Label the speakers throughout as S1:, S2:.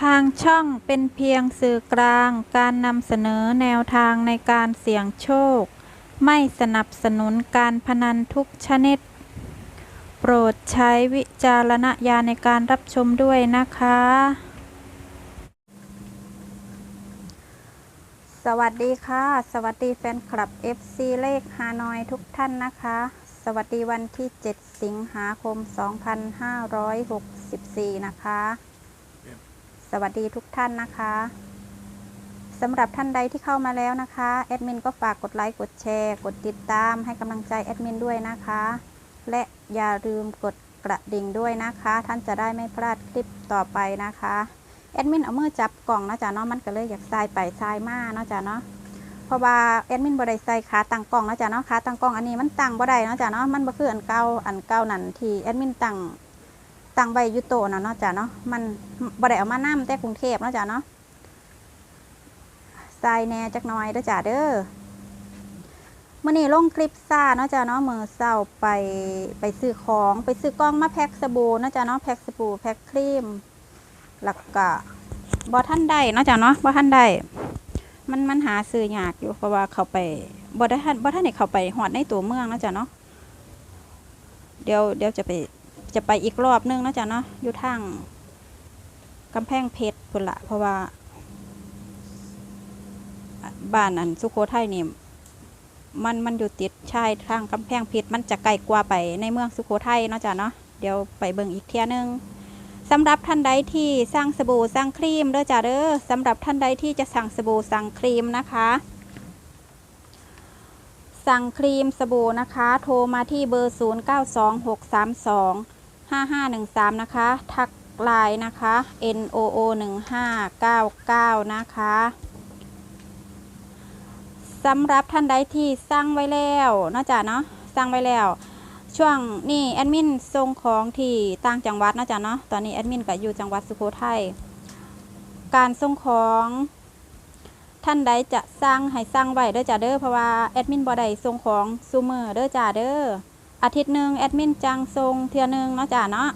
S1: ทางช่องเป็นเพียงสื่อกลางการนำเสนอแนวทางในการเสี่ยงโชค ไม่สนับสนุนการพนันทุกชนิด โปรดใช้วิจารณญาณในการรับชมด้วยนะคะ สวัสดีค่ะ สวัสดีแฟนคลับ FC เลขฮานอยทุกท่านนะคะ สวัสดีวันที่ 7 สิงหาคม 2564 นะคะ วัสดีทุกท่านนะคะสำหรับท่านใดที่เข้ามาแล้วนะคะแอดมินก็ฝากกดไลค์กดแชร์ กดติดตามให้กำลังใจแอดมินด้วยนะคะ และอย่าลืมกดกระดิ่งด้วยนะคะ ท่านจะได้ไม่พลาดคลิปต่อไปนะคะแอดมินเอามือจับกล่องนะจ๊ะเนาะมันก็เลยอยากทรายไปทรายมาเนาะจ๊ะเนาะเพราะว่าแอดมินบ่ได้ใส่ขาตั้งกล่องนะจ๊ะเนาะขาตั้งกล่องอันนี้มันตั้งบ่ได้เนาะจ๊ะเนาะมันบ่คืออันเก่าอันเก่านั่นที่แอดมินตั้ง ตั้งไว้ยุโตนะเนาะจ๊ะเนาะมันบ่ได้เอามานํแต่กรุงเทพเนาะจ๊ะเนาะทรายแน่จักหน่อยเด้อจ้ะเด้อมื่อนี้ลงคลิปซ่าเนาะจ้ะเนาะมือเศร้าไปไปซื้อของไปซื้อกล้องมาแพ็คสบู่เนาะจ้ะเนาะแพ็คสบู่แพ็คครีมแล้วก็บอท่านได้เนาะจ้ะเนาะบอท่านได้มันมันหาซื้อยากอยู่เพราะว่าเขาไปบอได้ท่านบอท่านเนี่ยเขาไปหอดในตัวเมืองเนาะจ้ะเนาะเดี๋ยวเดี๋ยวจะไป จะไปอีกรอบนึงนะจ้ะเนาะอยู่ทางกำแพงเพชรพุ่นละเพราะว่า บ้านอันสุโขทัยนี่มันมันอยู่ติดชายทางกำแพงเพชรมันจะไกลกว่าไปในเมืองสุโขทัยเนาะจ้ะเนาะเดี๋ยวไปเบิ่งอีกเที่ยนึงสำหรับท่านใดที่สร้างสบู่สร้างครีมเด้อจ้ะเด้อสำหรับท่านใดที่จะสั่งสบู่สั่งครีมนะคะ สั่งครีมสบู่นะคะ โทรมาที่เบอร์ 0 5 5 1 3 นะคะ ทักไลน์นะคะ n o o 1 5 9 9 นะคะสำหรับท่านใดที่สร้างไว้แล้วนาะจ๊ะเนาะสร้างไว้แล้ว ช่วงนี้แอดมินส่งของที่ต่างจังหวัดนาะจ๊ะเนาะตอนนี้แอดมินก็อยู่จังหวัดสุโขทัยการส่งของท่านใดจะสร้างให้สร้างไว้เด้อจ้ะเด้อเพราะว่าแอดมินบ่ได้ส่งของซูเมือเด้อจ้ะเด้อ อาทิตย์หนึ่งแอดมินจังส่งเทื่อหนึงเนาะจ้ะเนาะ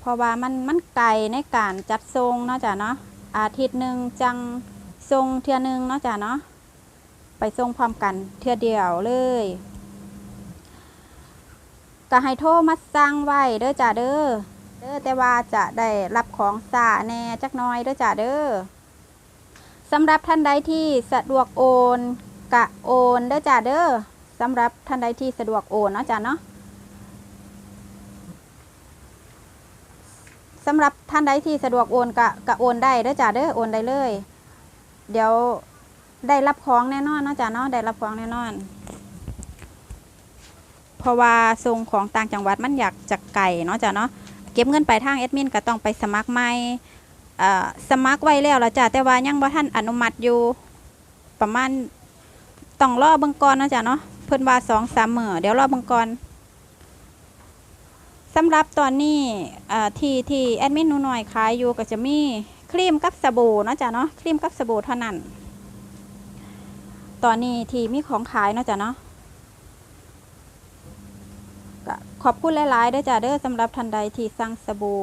S1: เพราะว่ามันมันไกลในการจัดส่งเนาะจ้ะเนาะอาทิตย์หนึ่งจังส่งเทื่อหนึงเนาะจ้ะเนาะไปส่งพร้อมกันเทือเดียวเลยก็ให้โทรมาสั่งไว้เด้อจ้าเด้อเด้อแต่ว่าจะได้รับของสาแน่จักน้อยเด้อจ้าเด้อสำหรับท่านใดที่สะดวกโอนกะโอนเด้อจ้าเด้อ สำหรับท่านใดที่สะดวกโอนนะจ้าเนาะสำหรับท่านใดที่สะดวกโอนกะกะโอนได้เด้อจ้าเด้อโอนได้เลย เดี๋ยวได้รับของแน่นอนนะจ้ะเนาะได้รับของแน่นอน เพราะว่าส่งของต่างจังหวัดมันอยากจะไก่เนาะจ้ะเนาะเก็บเงินไปทางแอดมินก็ต้องไปสมัครใหม่สมัครไว้แล้วละจ้ะแต่ว่ายังบ่ท่านอนุมัติอยู่ประมาณต้องรอเบิ่งก่อนนะจ้ะเนาะ พิ่นว่าสองสามมือเดี๋ยวรอบิ่งก่อนสำหรับตอนนี้ที่ที่แอดมินนูหน่อยขายอยู่ก็จะมีครีมกับสบู่เนาะจ้ะเนาะครีมกับสบู่เท่านั้น ตอนนี้ที่มีของขายเนาะจ้ะเนาะขอบคุณหลายๆด้อจ้ะเด้อสำหรับท่านใดที่สั่งสบู่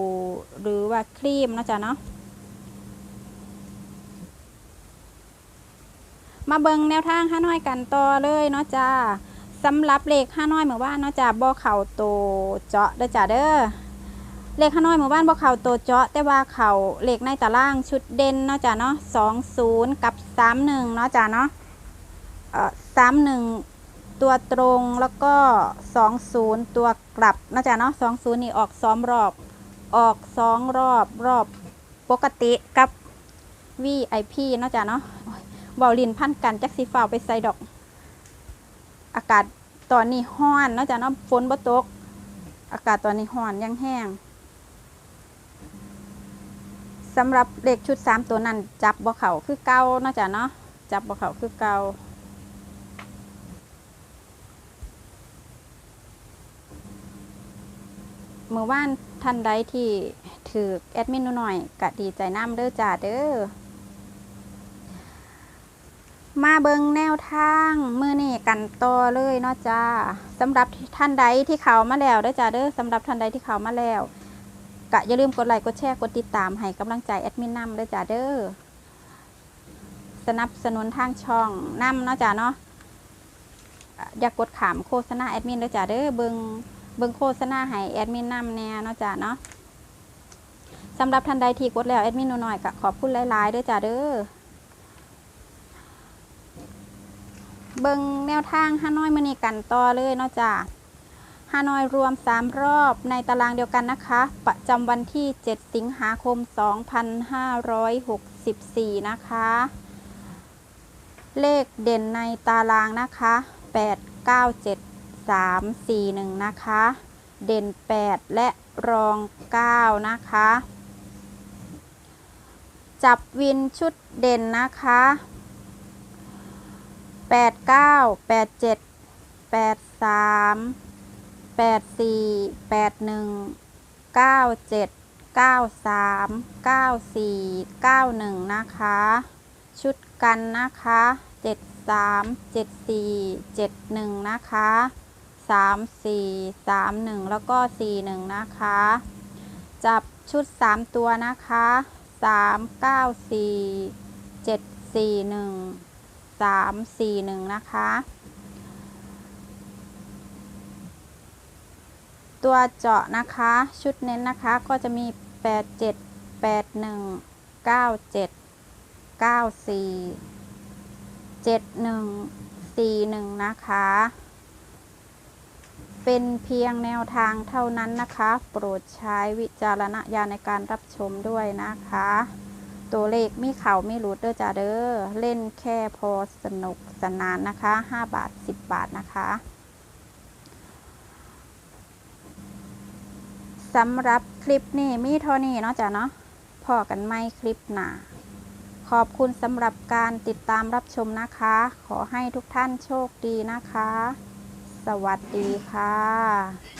S1: หรือว่าครีมเนาะจ้ะเนาะ มาเบิงแนวทางห้าน้อยกันต่อเลยเนาะจ้าสำหรับเลขห้าน้อยเมื่อวานเนาะจ้าบ่เข่าโตเจาะเด้อจ้ะเด้อเลขห้าน้อยเมื่อวานบ่เข่าโตเจาะ แต่ว่าเข่าเลขในตารางชุดเด่นเนาะจ้ะเนาะสองศูนย์กับสามหนึ่งเนาะจ้ะเนาะเอ่อสามหนึ่งตัวตรงแล้วก็สองศูนย์ตัวกลับเนาะจ๊ะเนาะสองศูนย์นี่ออกซ้อมรอบ ออกสองรอบรอบปกติกับ VIP เนาะจ๊ะเนาะ เบาลินพันกันจักสีฟ้าไปใส่ดอก อากาศตอนนี้ห้อนนาะจ๊ะเนาะฝนบ่ตก อากาศตอนนี้ห้อนยังแห้งสำหรับเลขชุดสามตัวนั้น จับบ่เขาคือเก่านาะจ๊ะเนาะจับบ่เขาคือเก่าเมื่อวานท่านใดที่ถือแอดมินหน่อยกะดีใจน้ำเด้อจ้าเด้อ มาเบิงแนวทางมือนี่กันต่อเลยเนาะจ้าสำหรับท่านใดที่เขามาแล้วเด้จ้าเด้อสำหรับท่านใดที่เขามาแล้วกะอย่าลืมกดไลค์กดแชร์กดติดตามให้กำลังใจแอดมินนำด้วยจ้าเด้อสนับสนุนทางช่องนำเนาะจ้าเนาะอย่ากดขามโฆษณาแอดมินด้วยจ้าเด้อเบิงเบิงโฆษณาให้แอดมินนำแน่เนาะจ้าเนาะสำหรับท่านใดที่กดแล้วแอดมินหน่อยๆก็ขอบคุณหลายๆด้วยจ้าเด้อ เบิงแนวทางห้าน้อยมือนีกันต่อเลยเนาะจ้าฮานอยรวม 3 รอบในตารางเดียวกันนะคะ ประจำวันที่ 7 สิงหาคม 2564 นะคะ เลขเด่นในตารางนะคะ 8 9 7 3 4 1 นะคะ เด่น 8 และรอง 9 นะคะ จับวินชุดเด่นนะคะ 8 9 8 7 8 3แปดสี่แปดหนึ่งเก้าเจ็ดเก้าสามเก้าสี่เก้าหนึ่งนะคะ ชุดกันนะคะเจ็ดสามเจ็ดสี่เจ็ดหนึ่งนะคะสามสี่สามหนึ่งแล้วก็สี่หนึ่งนะคะ จับชุดสามตัวนะคะสามเก้าสี่เจ็ดสี่หนึ่ง สามสี่หนึ่งนะคะ ตัวเจาะนะคะชุดเน้นนะคะก็จะมี 8 7 8 1 9 7 9 4 7 1 4 1 นะคะ เป็นเพียงแนวทางเท่านั้นนะคะ โปรดใช้วิจารณญาณในการรับชมด้วยนะคะ ตัวเลขไมีเขาไม่หลุดเด้อจ้าเด้อเล่นแค่พอสนุกสนานนะคะ 5 บาท 10 บาทนะคะสำหรับคลิปนี้มีเท่านี้เนาะจ้ะเนาะพอกันไม่คลิปหนาขอบคุณสำหรับการติดตามรับชมนะคะ ขอให้ทุกท่านโชคดีนะคะ สวัสดีค่ะ